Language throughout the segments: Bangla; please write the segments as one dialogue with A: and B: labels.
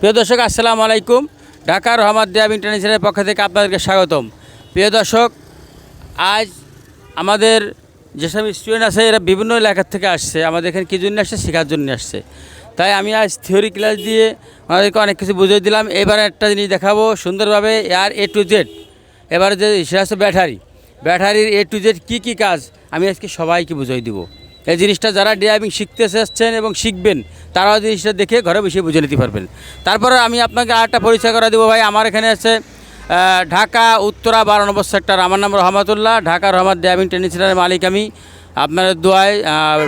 A: প্রিয় দর্শক, আসসালামু আলাইকুম। ঢাকা রহমত দেয়াব ইন্টারন্যাশনালের পক্ষ থেকে আপনাদেরকে স্বাগতম। প্রিয় দর্শক, আজ আমাদের যেসব স্টুডেন্ট আছে, এরা বিভিন্ন এলাকার থেকে আসছে। আমাদের এখানে কী জন্য আসছে? শেখার জন্য আসছে। তাই আমি আজ থিওরি ক্লাস দিয়ে আমাদেরকে অনেক কিছু বুঝিয়ে দিলাম। এবার একটা জিনিস দেখাবো সুন্দরভাবে আর এ টু জেড এবার যে সেটা হচ্ছে ব্যাটারি। ব্যাটারির এ টু জেড কী কী কাজ? আমি আজকে সবাইকে বুঝিয়ে দিব। এই জিনিসটা যারা ড্রাইভিং শিখতে এসেছেন এবং শিখবেন, তারাও জিনিসটা দেখে ঘরে বসে বুঝে নিতে পারবেন। তারপরে আমি আপনাকে আরেকটা পরিচয় করে দেবো ভাই। আমার এখানে আছে ঢাকা, উত্তরা, বারো নম্বর সেক্টর আমার নাম রহমতুল্লাহ। ঢাকা রহমত ড্রাইভিং ট্রেনিং সেন্টারের মালিক আমি। আপনাদের দোয়ায়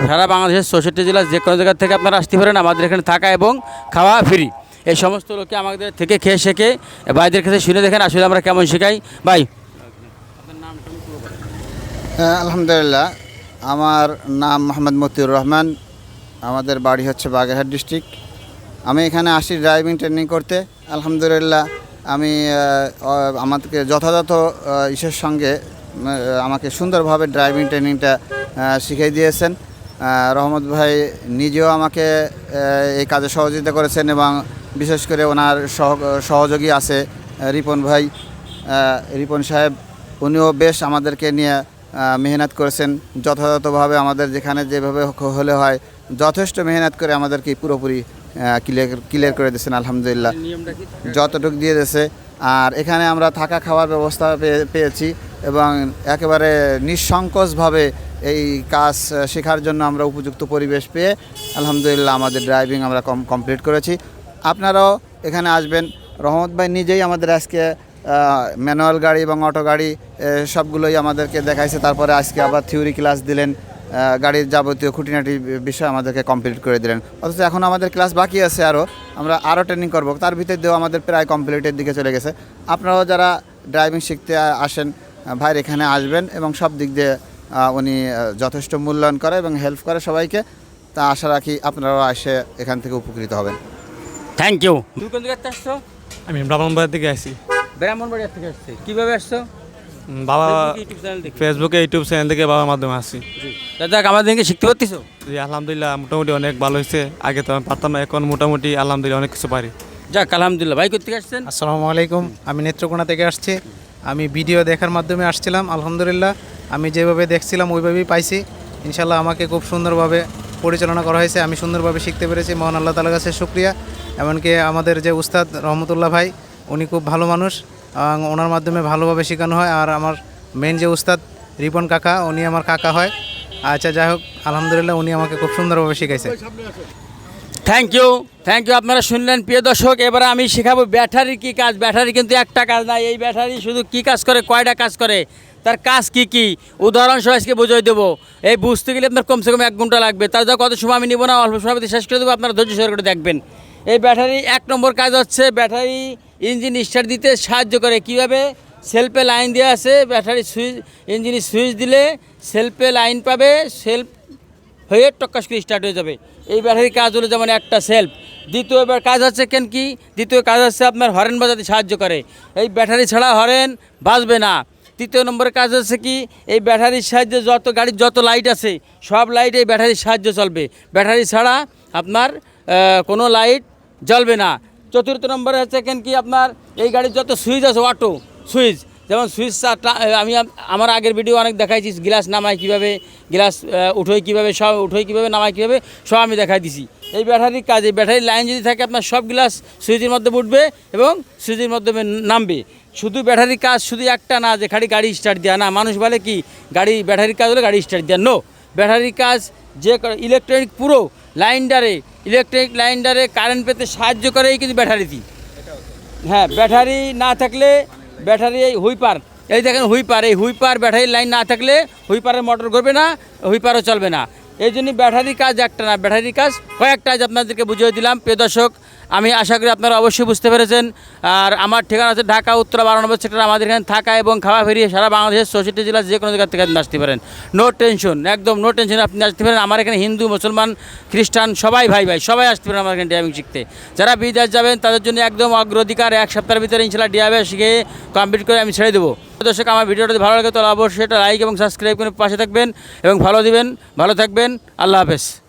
A: সারা বাংলাদেশের চৌষট্টি জেলার যে কোনো জায়গা থেকে আপনারা আসতে পারেন। আমাদের এখানে থাকা এবং খাওয়া ফ্রি এই সমস্ত লোকে আমাদের থেকে খেয়ে শেখে ভাইদের কাছে শুনে দেখেন আসলে আমরা কেমন শেখাই। ভাই।
B: আলহামদুলিল্লাহ। আমার নাম মোহাম্মদ মতিউর রহমান। আমাদের বাড়ি হচ্ছে বাগেরহাট ডিস্ট্রিক্ট। আমি এখানে আসি ড্রাইভিং ট্রেনিং করতে। আলহামদুলিল্লাহ, আমি আমাদেরকে যথাযথ ইসের সঙ্গে আমাকে সুন্দরভাবে ড্রাইভিং ট্রেনিংটা শিখিয়ে দিয়েছেন। রহমত ভাই নিজেও আমাকে এই কাজে সহযোগিতা করেছেন এবং বিশেষ করে ওনার সহ, সহযোগী আছে রিপন ভাই। রিপন সাহেব, উনিও বেশ আমাদেরকে নিয়ে মেহনত করেছেন। যথাযথভাবে আমাদের যেখানে যেভাবে হলে হয় যথেষ্ট মেহনত করে আমাদেরকে পুরোপুরি ক্লিয়ার ক্লিয়ার করে দিয়েছেন আলহামদুলিল্লাহ। যতটুকু দিয়ে দিয়েছে। আর এখানে আমরা থাকা খাওয়ার ব্যবস্থা পেয়ে- পেয়েছি এবং একেবারে নিঃসংকোচভাবে এই কাজ শেখার জন্য আমরা উপযুক্ত পরিবেশ পেয়ে আলহামদুলিল্লাহ আমাদের ড্রাইভিং আমরা কম কমপ্লিট করেছি। আপনারাও এখানে আসবেন। রহমত ভাই নিজেই আমাদের আজকে ম্যানুয়াল গাড়ি এবং অটো গাড়ি সবগুলোই আমাদেরকে দেখাইছে। তারপরে আজকে আবার থিওরি ক্লাস দিলেন গাড়ির যাবতীয় খুঁটিনাটি বিষয় আমাদেরকে কমপ্লিট করে দিলেন। অথচ এখন আমাদের ক্লাস বাকি আছে আরও আমরা আরও ট্রেনিং করব। তার ভিতর দিয়েও আমাদের প্রায় কমপ্লিটের দিকে চলে গেছে। আপনারাও যারা ড্রাইভিং শিখতে আসেন আহ, ভাইয়ের এখানে আসবেন এবং সব দিক দিয়ে উনি যথেষ্ট মূল্যায়ন করে এবং হেল্প করে সবাইকে। তা আশা রাখি আপনারাও এসে এখান থেকে উপকৃত হবেন।
A: থ্যাংক ইউ তুমি কোন জায়গাতে আসছো?
C: আমি ব্রাহ্মণবাড়ির থেকে আসি
A: ব্রাহ্মণবাড়িয়া থেকে আসছে। কীভাবে আসছো?
C: বাবা
A: ইউটিউব চ্যানেল দেখে।
C: ফেসবুকে ইউটিউব চ্যানেল থেকে বাবার মাধ্যমে আসি
A: দাদা আমাদেরকে শিখতে পারতিস
C: জি আলহামদুলিল্লাহ মোটামুটি অনেক ভালো হয়েছে। আগে তো আমি পারতাম না এখন মোটামুটি আলহামদুলিল্লাহ অনেক কিছু পারি।
A: যাক আলহামদুলিল্লাহ। ভাই কোথেকে আসছেন?
D: আসসালামু আলাইকুম। আমি নেত্রকোনা থেকে আসছি। আমি ভিডিও দেখার মাধ্যমে আসছিলাম আলহামদুলিল্লাহ। আমি যেভাবে দেখছিলাম ওইভাবেই পাইছি। ইনশাল্লাহ আমাকে খুব সুন্দরভাবে পরিচালনা করা হয়েছে। আমি সুন্দরভাবে শিখতে পেরেছি। মহান আল্লাহ তালার কাছে শুক্রিয়া। এমনকি আমাদের যে উস্তাদ রহমতুল্লাহ ভাই উনি খুব ভালো মানুষ, এবং ওনার মাধ্যমে ভালোভাবে শেখানো হয়। আর আমার মেন যে উস্তাদ রিপন কাকা, উনি আমার কাকা হয়। আচ্ছা যাই হোক, আলহামদুলিল্লাহ উনি আমাকে খুব সুন্দরভাবে শিখাইছে।
A: থ্যাংক ইউ থ্যাংক ইউ আপনারা শুনলেন প্রিয় দর্শক। এবারে আমি শেখাবো ব্যাটারি কী কাজ। ব্যাটারি কিন্তু একটা কাজ নাই। এই ব্যাটারি শুধু কী কাজ করে, কয়টা কাজ করে, তার কাজ কি কি? উদাহরণ আজকে বুঝিয়ে দেবো। এই বুঝতে গেলে আপনার কমসে কম এক ঘণ্টা লাগবে। তার যা কত সময় আমি নিব না, অল্প সময় শেষ করে দেবো, আপনারা ধৈর্য সহকারে করে দেখবেন। এই ব্যাটারি এক নম্বর কাজ হচ্ছে, ব্যাটারি ইঞ্জিন স্টার্ট দিতে সাহায্য করে। কীভাবে? সেলফে লাইন দেওয়া আছে ব্যাটারি সুইচ ইঞ্জিনে সুইচ দিলে সেলফে লাইন পাবে সেলফ হয়ে টক্কাস করে স্টার্ট হয়ে যাবে। এই ব্যাটারির কাজ হলো যেমন একটা সেলফ দ্বিতীয় কাজ হচ্ছে কেন কি? দ্বিতীয় কাজ হচ্ছে আপনার হরেন বাজাতে সাহায্য করে। এই ব্যাটারি ছাড়া হরেন বাজবে না। তৃতীয় নম্বরের কাজ হচ্ছে কি? এই ব্যাটারির সাহায্যে যত গাড়ির যত লাইট আছে, সব লাইট এই ব্যাটারির সাহায্যে চলবে। ব্যাটারি ছাড়া আপনার কোনো লাইট জ্বলবে না। চতুর্থ নম্বরে হচ্ছে কেন কি আপনার এই গাড়ির যত সুইচ আছে অটো সুইচ, যেমন সুইচ আমি আমার আগের ভিডিও অনেক দেখাইছি গ্লাস নামায় কীভাবে গ্লাস উঠোই কীভাবে, সব উঠোই কীভাবে, নামায় কীভাবে, সব আমি দেখাই দিছি। এই ব্যাটারির কাজে ব্যাটারির লাইন যদি থাকে, আপনার সব গ্লাস সুইচের মধ্যে উঠবে এবং সুইচের মাধ্যমে নামবে। শুধু ব্যাটারির কাজ শুধু একটা না, যে খালি গাড়ি স্টার্ট দেওয়া না, মানুষ বলে কি, গাড়ি ব্যাটারির কাজ হলে গাড়ি স্টার্ট দেওয়া নো ব্যাটারির কাজ যে ইলেকট্রনিক পুরো লাইনডারে ইলেকট্রিক লাইনডারে কারেন্ট পেতে সাহায্য করেই কিন্তু ব্যাটারিটি। হ্যাঁ ব্যাটারি না থাকলে ব্যাটারি এই হুইপার। এই দেখেন হুইপার, এই হুইপার ব্যাটারির লাইন না থাকলে হুইপারের মোটর করবে না, হুইপারও চলবে না। এই জন্য ব্যাটারি কাজ একটা না ব্যাটারি কাজ কয়েকটা আজ আপনাদেরকে বুঝিয়ে দিলাম। প্রিয় দর্শক আমি আশা করি আপনারা অবশ্যই বুঝতে পেরেছেন। আর আমার ঠিকানা আছে ঢাকা, উত্তর, বারো নম্বর সেক্টর, আমাদের এখানে থাকা এবং খাওয়া ফেরিয়ে সারা বাংলাদেশের চৌষট্টি জেলার যে কোনো জায়গা থেকে আপনি আসতে পারেন। নো টেনশন একদম নো টেনশন আপনি আসতে পারেন। আমার এখানে হিন্দু, মুসলমান, খ্রিস্টান, সবাই ভাই ভাই, সবাই আসতে পারেন আমার এখানে ড্রাইভিং শিখতে। যারা বিদেশ যাবেন, তাদের জন্য একদম অগ্রাধিকার এক সপ্তাহের ভিতরে ইনশাল্লাহ ড্রাইভার শিখে কমপ্লিট করে আমি ছেড়ে দেবো। দর্শক, আমার ভিডিওটা ভালো লাগে, তাহলে অবশ্যই এটা লাইক এবং সাবস্ক্রাইব করে পাশে থাকবেন এবং ভালো দিবেন। ভালো থাকবেন। আল্লাহ হাফেজ।